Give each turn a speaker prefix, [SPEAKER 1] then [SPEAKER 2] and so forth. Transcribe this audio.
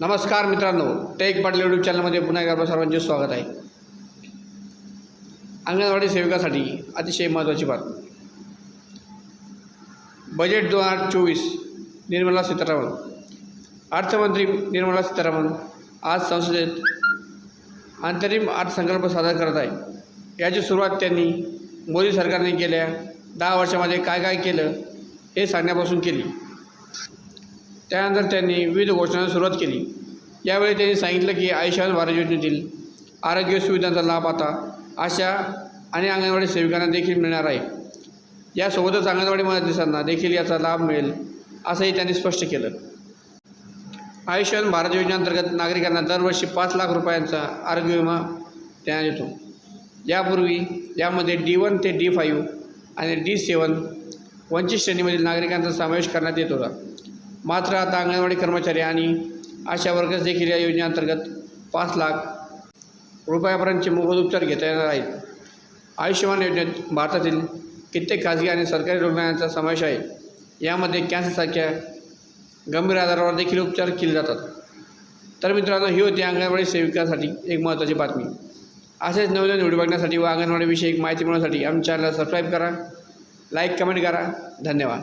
[SPEAKER 1] नमस्कार मित्रांनो take Patil YouTube चॅनलमध्ये पुन्हा एकदा सर्वांचे स्वागत आहे. अंगणवाडी सेविकासाठी अतिशय महत्त्वाची बात बजेट दोन हजार चोवीस निर्मला सीतारामन. अर्थमंत्री निर्मला सीतारामन आज संसदेत अंतरिम अर्थसंकल्प सादर करत आहे याची सुरुवात त्यांनी मोदी सरकारने गेल्या दहा वर्षामध्ये काय काय केलं हे सांगण्यापासून केली. त्यानंतर त्यांनी विविध घोषणांना सुरुवात केली. यावेळी त्यांनी सांगितलं की आयुष्यमान भारत योजनेतील आरोग्य सुविधांचा लाभ आता अशा आणि अंगणवाडी सेविकांना देखील मिळणार आहे. यासोबतच अंगणवाडी मदतीसांना देखील याचा लाभ मिळेल असंही त्यांनी स्पष्ट केलं. आयुष्यमान भारत योजनेअंतर्गत नागरिकांना दरवर्षी पाच लाख रुपयांचा आरोग्य विमा देण्यात येतो. यापूर्वी यामध्ये डी वन ते डी फाईव्ह आणि डी सेवन वंचित श्रेणीमधील नागरिकांचा समावेश करण्यात येत होता. मात्र आता अंगणवाडी कर्मचारी आणि आशा वर्कर्स देखील या योजनेअंतर्गत पाच लाख रुपयापर्यंतचे मोफत उपचार घेता येणार आहेत. आयुष्यमान योजनेत भारतातील कित्येक खाजगी आणि सरकारी रुग्णालयांचा समावेश आहे. यामध्ये कॅन्सरसारख्या गंभीर आजारावर देखील उपचार केले जातात. तर मित्रांनो ही होती अंगणवाडी सेविकासाठी एक महत्त्वाची बातमी. असेच नवनवीन व्हिडिओ बघण्यासाठी व अंगणवाडीविषयी माहिती मिळवण्यासाठी आमच्या चॅनलला सबस्क्राईब करा लाईक कमेंट करा. धन्यवाद.